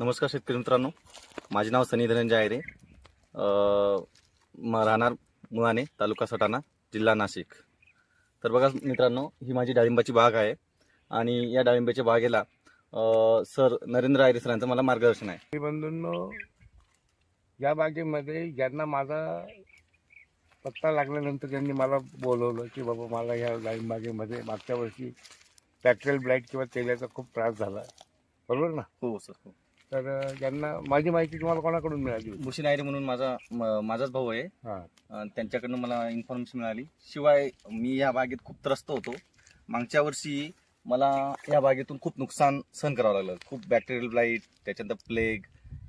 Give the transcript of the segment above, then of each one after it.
नमस्कार शेतकरी मित्रांनो. माझे नाव सनी धनंजय आयरे. राहणार मुळाणे तालुका सटाणा जिल्हा नाशिक. तर बघा मित्रांनो ही माझी डाळिंबाची बाग आहे आणि या डाळिंबाच्या बागेला सर नरेंद्र आयरे सरांचं मला मार्गदर्शन आहे. बंधूंनो या बागेमध्ये ज्यांना माझा पत्ता लागल्यानंतर त्यांनी मला बोलवलं की बाबा मला या लाईन बागेमध्ये मागच्या वर्षी बॅक्टेरियल ब्लाईट किंवा तेलाचा खूप त्रास झाला. बरोबर ना? हो सर हो. तर ज्यांना माझी माहिती तुम्हाला कोणाकडून मिळाली होती? भूषण आयरे म्हणून माझा म- माझाच भाऊ आहे. हां. अ, त्यांच्याकडनं मला इन्फॉर्मेशन मिळाली. शिवाय मी या बागेत खूप त्रस्त होतो. मागच्या वर्षी मला या बागेतून खूप नुकसान सहन करावं लागलं. खूप बॅक्टेरियल ब्लाईट त्याच्यानंतर प्लेग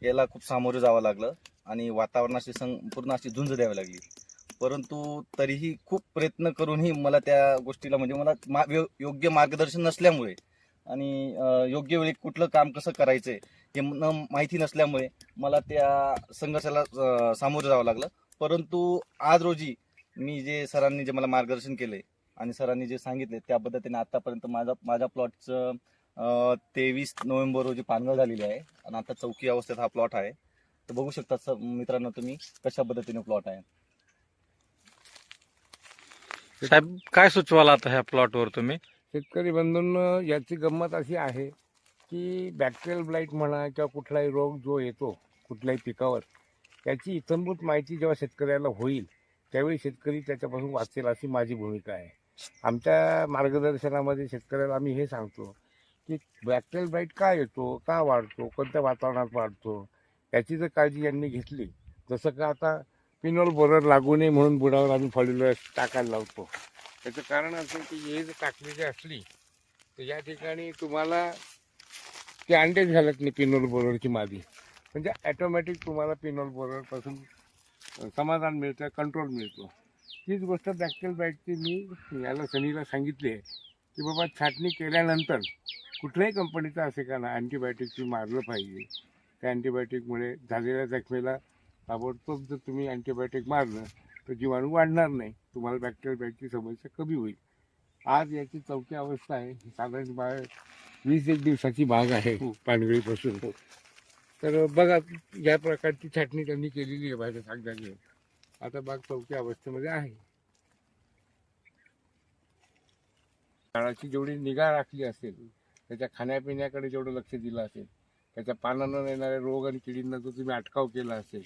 याला खूप सामोरं जावं लागलं. आणि वातावरणाशी संपूर्ण अशी झुंज द्यावी लागली. परंतु तरीही खूप प्रयत्न करूनही मला त्या गोष्टीला म्हणजे मला मा योग्य मार्गदर्शन नसल्यामुळे आणि योग्य वेळी कुठलं काम कसं करायचंय हे न माहिती नसल्यामुळे मला त्या संघर्षाला सामोरं जावं लागलं. परंतु आज रोजी मी जे सरांनी जे मला मार्गदर्शन केले आणि सरांनी जे सांगितले त्या पद्धतीने आतापर्यंत माझा माझ्या प्लॉटचं तेवीस नोव्हेंबर रोजी पानगळ झालेली आहे आणि आता चौकी अवस्थेत हा प्लॉट आहे. तर बघू शकता सर मित्रांनो तुम्ही कशा पद्धतीने प्लॉट आहे. साहेब काय सुचवाल आता ह्या प्लॉटवर तुम्ही? शेतकरी बंधूंनो याची गंमत अशी आहे की बॅक्टेरियल ब्लाईट म्हणा किंवा कुठलाही रोग जो येतो कुठल्याही पिकावर त्याची इतंभूत माहिती जेव्हा शेतकऱ्याला होईल त्यावेळी शेतकरी त्याच्यापासून वाचेल अशी माझी भूमिका आहे. आमच्या मार्गदर्शनामध्ये शेतकऱ्याला आम्ही हे सांगतो की बॅक्टेरियल ब्लाईट का येतो का वाढतो कोणत्या वातावरणात वाढतो याची जर काळजी यांनी घेतली जसं का आता पिनॉल बोरर लागू नये म्हणून बुडावर आम्ही फॉल्युलर टाकायला लावतो. त्याचं कारण असं की हे जर टाकलेली असली तर या ठिकाणी तुम्हाला ते अंडेच घालत नाही पिनोल बोरवरची मादी. म्हणजे ॲटोमॅटिक तुम्हाला पिनोल बोरवरपासून समाधान मिळतं कंट्रोल मिळतो. तीच गोष्ट डॅक्टल बॅटची मी याला सनीला सांगितली आहे की बाबा छाटणी केल्यानंतर कुठल्याही कंपनीचं असे का ना अँटीबायोटिकची मारलं पाहिजे. त्या अँटीबायोटिकमुळे झालेल्या जखमेला ताबडतोब जर तुम्ही अँटीबायोटिक मारलं तर जीवाणू वाढणार नाही. तुम्हाला बॅक्टेरियल बॅटची समस्या कमी होईल. आज याची चौथी अवस्था आहे. साधारण बाग वीस एक दिवसाची बाग आहे पानगळीपासून. तर बघा या प्रकारची छाटणी त्यांनी केलेली आहे बाहेर कागदाने आता बाग चौथ्या अवस्थेमध्ये आहे. झाडाची जेवढी निगा राखली असेल त्याच्या खाण्यापिण्याकडे जेवढं लक्ष दिलं असेल त्याच्या पानानं येणाऱ्या रोग आणि किडींना जर तुम्ही अटकाव केला असेल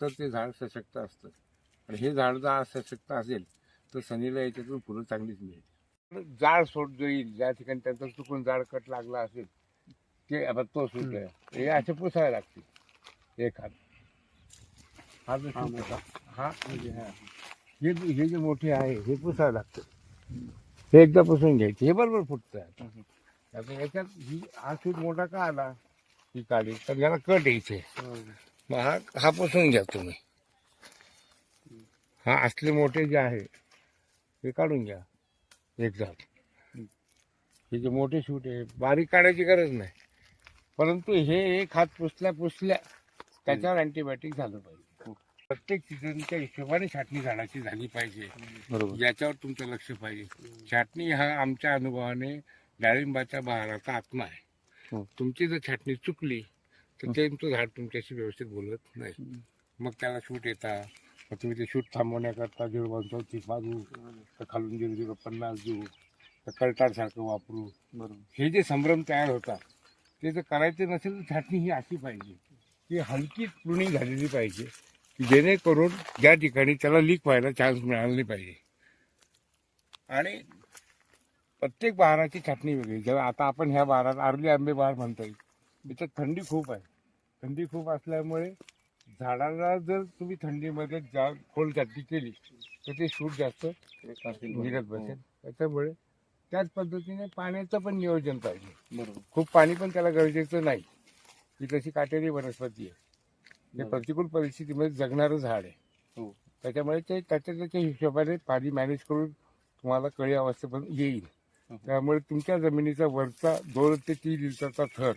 तर ते झाड सशक्त असतं. आणि हे झाड जर आज सशक्त असेल तर सनीला याच्यातून फुलं चांगलीच मिळेल. जाड सोड जो येईल ज्या ठिकाणी त्यांचा चुकून जाड कट लागला असेल ते आता तो सूट हे असे पुसायला लागतील. एक हात हा जो आहे, हा? म्हणजे हा. हे जे- हे जे मोठे आहे हे पुसायला लागतं हे एकदा पुसून घ्यायचे. हे बरोबर फुटतं आता. याच्यात ही हा सूट मोठा का आला? ही काढी तर याला कट यायचे. मग हा हा पुसून घ्या तुम्ही. हा असले मोठे जे आहे ते काढून घ्या. एकदा हे जे मोठे शूट आहे बारीक काढायची गरज नाही. परंतु हे एक हात पुसल्या पुसल्या त्याच्यावर अँटीबायोटिक झालं पाहिजे. प्रत्येक सीझनच्या हिशोबाने छाटणी झाडाची झाली पाहिजे. बरोबर. याच्यावर तुमचं लक्ष पाहिजे. छाटणी हा आमच्या अनुभवाने डाळिंबाच्या बहाराचा आत्मा आहे. हो. तुमची जर छाटणी चुकली तर ते तुमचं झाड तुमच्याशी व्यवस्थित बोलत नाही. मग त्याला शूट येतात ते शूट थांबवण्याकरता झिरो वन चौतीस मागू तर खालून झिरो झिरो पन्नास देऊ तर कळताडसारखं वापरू. बरोबर. हे जे संभ्रम तयार होतात ते जर करायचे नसेल तर छाटणी ही अशी पाहिजे की हलकी प्रुनिंग झालेली पाहिजे की जेणेकरून ज्या ठिकाणी त्याला लीक व्हायला चान्स मिळाला नाही पाहिजे. आणि प्रत्येक बहाराची छाटणी वेगळी. जेव्हा आता आपण ह्या बहारात आरली आंबे बहार म्हणता येईल याच्यात थंडी खूप आहे. थंडी खूप असल्यामुळे झाडाला जर तुम्ही थंडीमध्ये जा खोल छाटणी केली तर ते सूट जास्त निघत बसेल. त्याच्यामुळे त्याच पद्धतीने पाण्याचं पण नियोजन पाहिजे. बरोबर. खूप पाणी पण त्याला गरजेचं नाही. ही तशी काटेरी वनस्पती आहे. बरोबर. प्रतिकूल परिस्थितीमध्ये जगणारं झाड आहे. हो. त्याच्यामुळे ते त्याच्या त्याच्या हिशोबाने पाणी मॅनेज करून तुम्हाला कळी अवस्थेपर्यंत येईल. हं. त्यामुळे तुमच्या जमिनीचा वरचा दोन ते तीन लिटरचा थर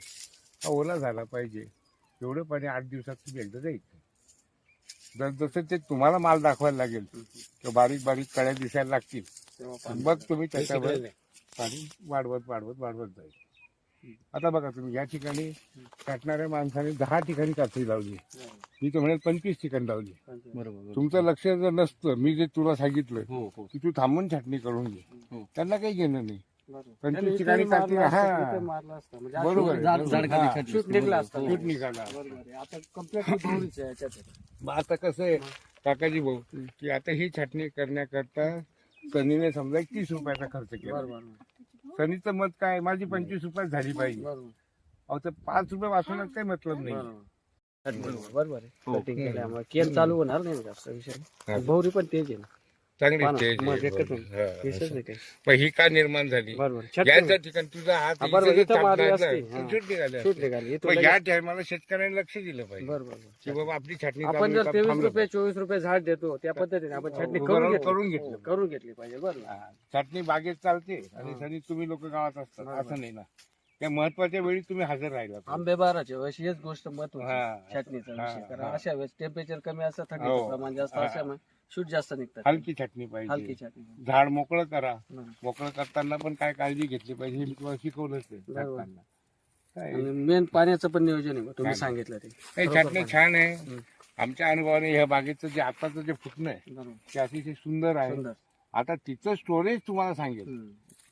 हा ओला झाला पाहिजे. एवढं पाणी आठ दिवसात तुम्ही एकदा द्यायचं जर जसं ते तुम्हाला माल दाखवायला लागेल किंवा बारीक बारीक कळ्या दिसायला लागतील. मग तुम्ही त्याच्यावर पाणी वाढवत वाढवत वाढवत जाईल. आता बघा तुम्ही या ठिकाणी काटणाऱ्या माणसाने दहा ठिकाणी कात्री लावली. मी तर म्हणेल पंचवीस ठिकाणी लावली. बरोबर. तुमचं लक्ष जर नसतं मी जे तुला सांगितलं हो हो. की तू थांबून छाटणी करून घे. हो. त्यांना काही घेणं नाही. हा. मारलं असतं. म्हणजे बरोबर आहे, झाड- बरोबर. झाड हा. खाली शूट निघला असता. शूट निघाला बरोबर आहे. आता कंप्लीट आहे याच्यात. मग आता कसं आहे काकाजी भाऊ की आता ही छाटणी करण्याकरता सनीने समजा तीस रुपयाचा खर्च केला. बरोबर सनीचं मत काय? माझी पंचवीस रुपयात झाली पाहिजे बरोबर अहो तर पाच रुपये वाचवण्यात काही मतलब नाही. बरोबर बरोबर आहे हो. कटिंग केल्यामुळे. केन चालू होणार नाही जास्त विषय. हा. भोवरी पण तेज आहे ना. चांगली पाना, मग आहे, एकच बरोबर. हा, विशेष असं. नाही काही मग ही का निर्माण झाली बरोबर याच्या छटकन ठिकाणी तुझा हात हा, बरोबर, इथे इथं मारली असती, हा. इथून मग लगेच- या टायमाला शेतकऱ्यांनी लक्ष दिलं पाहिजे बरोबर की बाबा आपली छाटणी आपण चालू जर आहे, तेवीस थांबलं रुपये चोवीस रुपये झाड देतो त्या पद्धतीने आपण छटणी हो, करून घेतली करून घेतली. हो, करून घेतली पाहिजे बरोबर हा, छाटणी बागेत चालते आणि हा. सनी तुम्ही लोक गावात असतात बरोबर. असं नाही ना त्या महत्त्वाच्या वेळी तुम्ही हजर राहिला पाहिजे. आंबे बाराच्या वेळेस हेच गोष्ट महत्वाची हा. छाटणीचा हा, विषय कारण हा. अशा वेळेस टेम्परेचर कमी असतं हो. थंडीचं प्रमाण जास्त हा. असल्यामुळे शूट जास्त निघतात हलकी छाटणी हलकी पाहिजे छाटणी झाड मोकळं करा हं. मोकळं करताना पण काय काळजी घेतली पाहिजे हे मी तुम्हाला शिकवलंच आहे बरोबर. छाटताना. काय आणि मेन पाण्याचं पण नियोजन आहे तुम्ही? सांगितलं ते नाही, बरोबर छाटणी पण. छान आहे हं. आमच्या अनुभवाने ह्या बागेचं जे आताचं जे फुटणं आहे बरोबर ते अतिशय सुंदर आहे सुंदर आता तिचं स्टोरेज तुम्हाला सांगेल.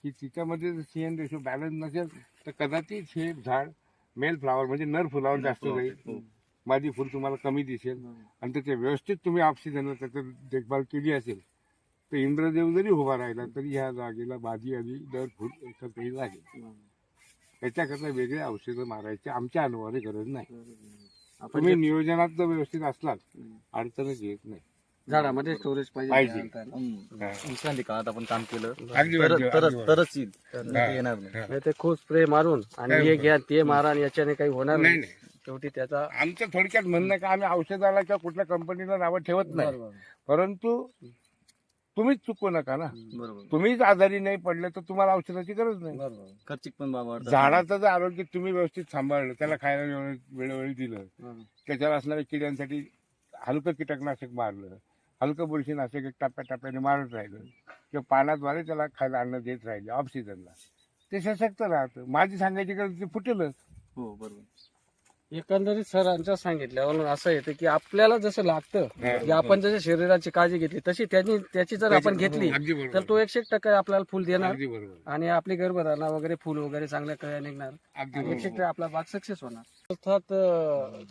की तिच्यामध्ये जर सीएन रेशो बॅलन्स नसेल तर कदाचित हे झाड मेल फ्लावर म्हणजे नर फुलावर जास्त जाईल हो. माझी फुल तुम्हाला कमी दिसेल. आणि त्याचे व्यवस्थित तुम्ही ऑक्सिजन त्याचं देखभाल केली असेल तर इंद्रदेव जरी उभा राहिला तरी ह्या जागेला बाधी आली दर फूट एकत्रही लागेल. त्याच्याकरता वेगळे औषधं मारायची आमच्या अनुभवाने गरज नाही तुम्ही नियोजनात जर व्यवस्थित असलात. अडचणच येत नाही झाडामध्ये स्टोरेज पाहिजे. हा. काळात आपण काम केलं तरच येईल येणार नाही हा. ते खूप स्प्रे मारून आणि हे? घ्या ते मारा आणि याच्याने काही होणार नाही शेवटी त्याचा आमचं थोडक्यात म्हणणं का आम्ही औषधाला किंवा कुठल्या कंपनीला नावं ठेवत नाही बरोबर. परंतु तुम्हीच चुकू नका ना बरोबर तुम्हीच आजारी नाही पडले तर तुम्हाला औषधाची गरज नाही बरोबर. खर्चिक पण बाबा वाढतात. झाडाचं जर आरोग्य तुम्ही व्यवस्थित सांभाळलं त्याला खायला वेळो- वेळोवेळी दिलं. त्याच्यावर असणाऱ्या किड्यांसाठी हलकं कीटकनाशक मारलं हलकं बुरशीनाशक एक टप्प्या टप्प्याने मारत राहिलं किंवा पाण्याद्वारे त्याला खायला अन्न देत राहिले ऑक्सिजनला ते सशक्त राहतं माझी सांगायची गरज ते फुटेलच हो बरोबर एकंदरीत सरांच्या सांगितल्यावरून असं येतं की आपल्याला जसं लागतं. की आपण जशी शरीराची काळजी घेतली तशी त्यांनी त्याची जर आपण घेतली तर तो एकशे एक टक्के आपल्याला फुल देणार. आणि आपली गर्भधारणा वगैरे फुल वगैरे चांगल्या कळ्या निघणार. एकशे टक्के आपला बाग सक्सेस होणार. अर्थात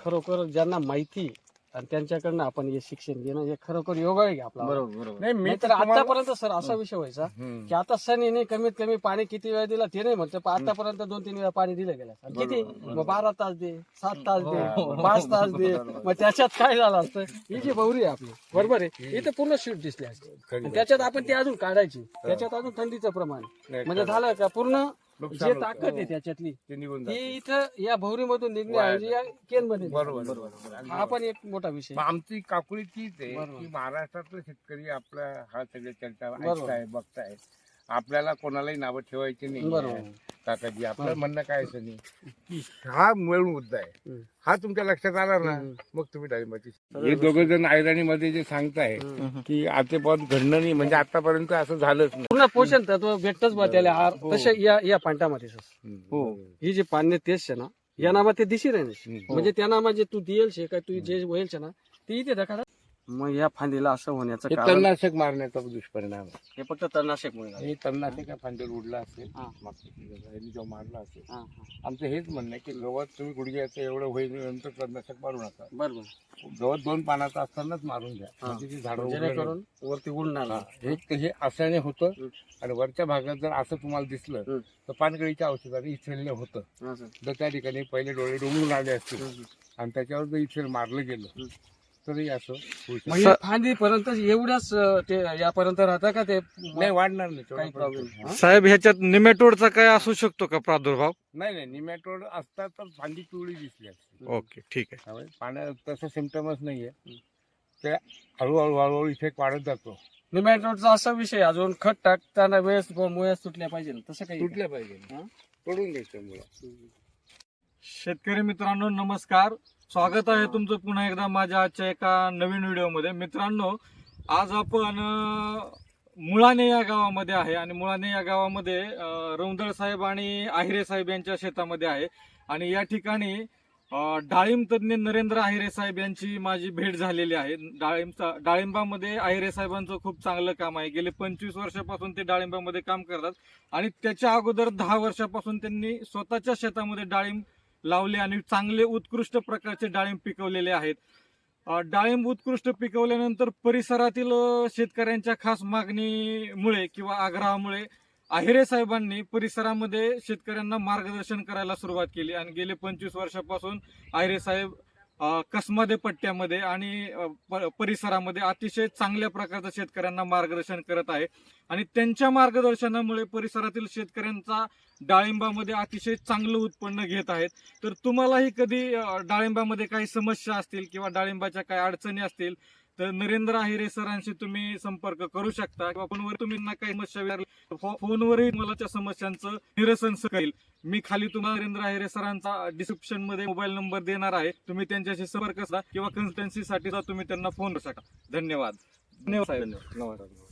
खरोखर ज्यांना माहिती आणि त्यांच्याकडनं आपण हे शिक्षण घेणं हे खरोखर योग आहे की आपला. बरोबर बरोबर. नाही मी तर आतापर्यंत सर असा विषय व्हायचा. की आता सण येणे कमीत कमी पाणी किती वेळ दिला ते नाही म्हणतो पण आतापर्यंत दोन तीन वेळा पाणी दिलं गेलं. आणि किती? मग बारा तास दे सात तास दे पाच तास दे. मग त्याच्यात काय झालं असतं? ही जी बवरी आहे आपली. बरोबर आहे. इथं पूर्ण शूट दिसली असते. त्याच्यात आपण ती अजून काढायची. त्याच्यात अजून थंडीचं प्रमाण म्हणजे. झालं का पूर्ण जे. ताकद आहे त्याच्यातली ते निघून ती जाते. इथं या भोवरीमधून निघण्याऐवजी या केनमध्ये बरोबर बरोबर हा पण एक मोठा विषय मग आमची काकुळी तीच आहे बरोबर. की महाराष्ट्रातले शेतकरी आपला हा सगळे चर्चा बरोबर. ऐकताय बघताय आपल्याला कोणालाही नावं ठेवायची बरोबर. काकाजी आपलं. म्हणणं काय असं नाही की हा मूळ मुद्दा आहे. हा तुमच्या लक्षात आला ना. मग तुम्ही डाळिंबाची हे दोघं जणमध्ये जे सांगताय. की आतेपात घडणं नाही म्हणजे आतापर्यंत असं झालंच नाही. पूर्ण पोषण तत्व भेटतच बा त्याला. आहार तसे या या पांटामध्ये सर. हो. ही. जी पाण्य तेच आहे ना या नामात ते दिशी हम्म. म्हणजे त्या नामात जे तू दिल शे काय तू जे होईल शे ना ते इथे दाखवा. मग या फांदीला असं होण्याचं हे कारण तणनाशक मारण्याचा दुष्परिणाम आहे हे फक्त तणनाशकमुळे झालं. हे तणनाशक या फांदीवर उडला असेल हा. मागच्या सीझनला यांनी जेव्हा मारला असेल हा, हा. आमचं हेच म्हणणं आहे की गवत तुम्ही गुडघ्याचं एवढं होईल नंतर तणनाशक मारू नका बरोबर गवत दोन पानाचं असतानाच मारून घ्या हा. म्हणजे ती झाडं उगवणार जेणेकरून वरती उडणार. नाही. हा. हे असल्याने होतं. आणि वरच्या भागात जर असं तुम्हाला दिसलं. तर पानगळीच्या औषधाने इथेलने होतं असं. जर त्या ठिकाणी पहिले डोळे डोंबून आले असतील. आणि त्याच्यावर जर इथेल मारलं गेलं. तरी असं होऊ शकतं. मग हे फांदी पर्यंत एवढ्याच अं, ते यापर्यंत राहतं का ते नाही वाढणार नाही काही हा? साहेब ह्याच्यात निमेटोडचा काय असू शकतो का प्रादुर्भाव? नाही नाही निमॅटोड असतात तर फांदी पिवळी दिसली असते. ओके ठीक आहे. त्यामुळे पाण्यात तसं सिमटमच नाहीये. ते हळूहळू हळूहळू इफेक्ट वाढत जातो. निमॅटोडचा असा विषय अजून खत टाकताना वेळेस मुळ्या सुटल्या पाहिजे ना, तसं काही तुटल्या पाहिजे हा? तोडून घ्यायचं मुळं शेतकरी मित्रांनो नमस्कार. स्वागत आहे तुमचं पुन्हा एकदा माझ्या आजच्या एका नवीन व्हिडिओमध्ये. मित्रांनो आज आपण मुळाने या गावामध्ये आहे आणि मुळाणे या गावामध्ये रौंदळ साहेब आणि आहिरे साहेब यांच्या शेतामध्ये आहे. आणि या ठिकाणी डाळिंब तज्ज्ञ नरेंद्र आहिरे साहेब यांची माझी भेट झालेली आहे. डाळिंबचा डाळिंबामध्ये आहिरे साहेबांचं खूप चांगलं काम आहे. गेले पंचवीस वर्षापासून ते डाळिंबामध्ये काम करतात. आणि त्याच्या अगोदर दहा वर्षापासून त्यांनी स्वतःच्या शेतामध्ये डाळिंब लावले आणि चांगले उत्कृष्ट प्रकारचे डाळिंब पिकवलेले आहेत. डाळिंब उत्कृष्ट पिकवल्यानंतर परिसरातील शेतकऱ्यांच्या खास मागणीमुळे किंवा आग्रहामुळे आहिरे साहेबांनी परिसरामध्ये शेतकऱ्यांना मार्गदर्शन करायला सुरुवात केली आणि गेले पंचवीस वर्षापासून आहिरे साहेब अ, पट्ट्यामध्ये आणि प- परिसरामध्ये अतिशय चांगल्या प्रकारचं शेतकऱ्यांना मार्गदर्शन करत आहे. आणि त्यांच्या मार्गदर्शनामुळे परिसरातील शेतकऱ्यांचा डाळिंबामध्ये अतिशय चांगलं उत्पन्न घेत आहेत. तर तुम्हालाही कधी डाळिंबामध्ये काही समस्या असतील किंवा डाळिंबाच्या काही अडचणी असतील तर नरेंद्र आहिरे सरांशी तुम्ही संपर्क करू शकता. किंवा फोनवर तुम्ही ना काही समस्या विचारली फोनवरही मला त्या समस्यांचं निरसन करेल मी खाली तुम्हाला नरेंद्र आहिरे सरांचा डिस्क्रिप्शनमध्ये मोबाईल नंबर देणार आहे. तुम्ही त्यांच्याशी संपर्क साधा किंवा कन्सल्टन्सीसाठी तुम्ही त्यांना फोन करू शकता. धन्यवाद. धन्यवाद साहेब. धन्यवाद. नमस्कार.